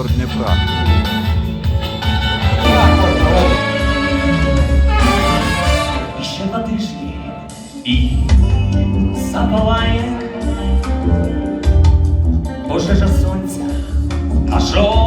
простор Дніпра. Ще два тижні і запалає пожежа сонця. на що?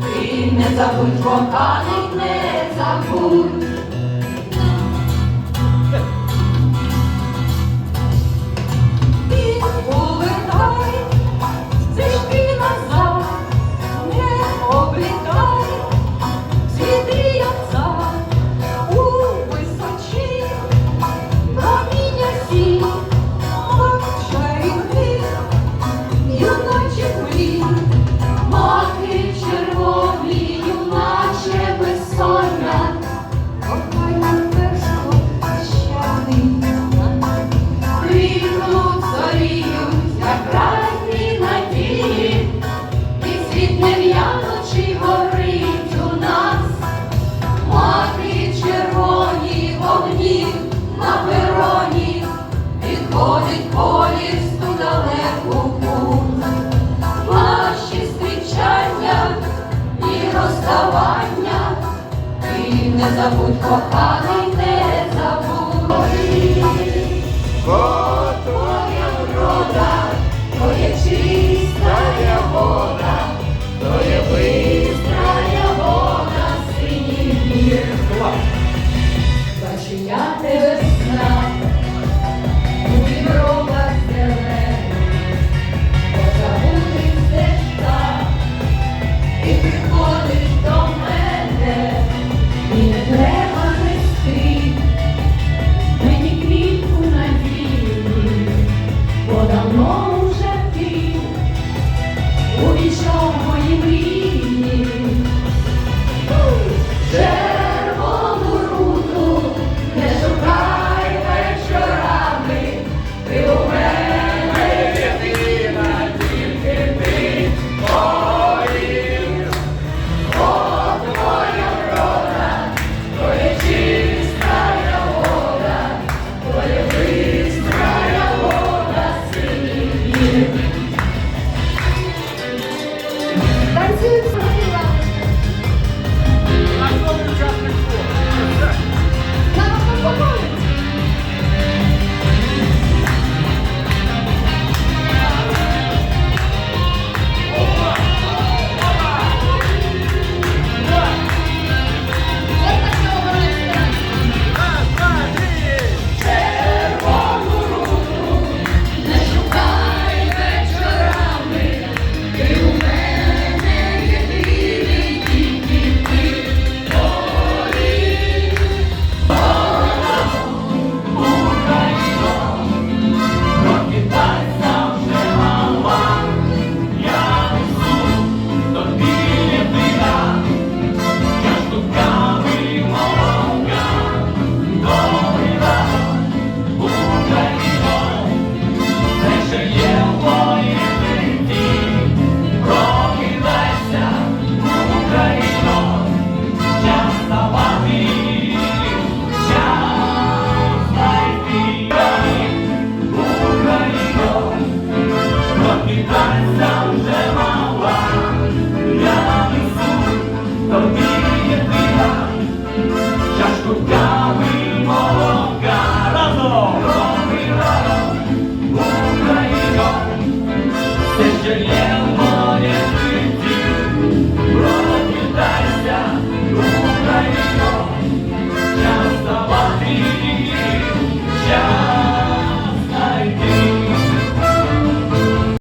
Ти не забудь, коханий, не забудь. не забудь, коханий, не забудь. Бо твоя врода, твоя чиста вода, твоє ви.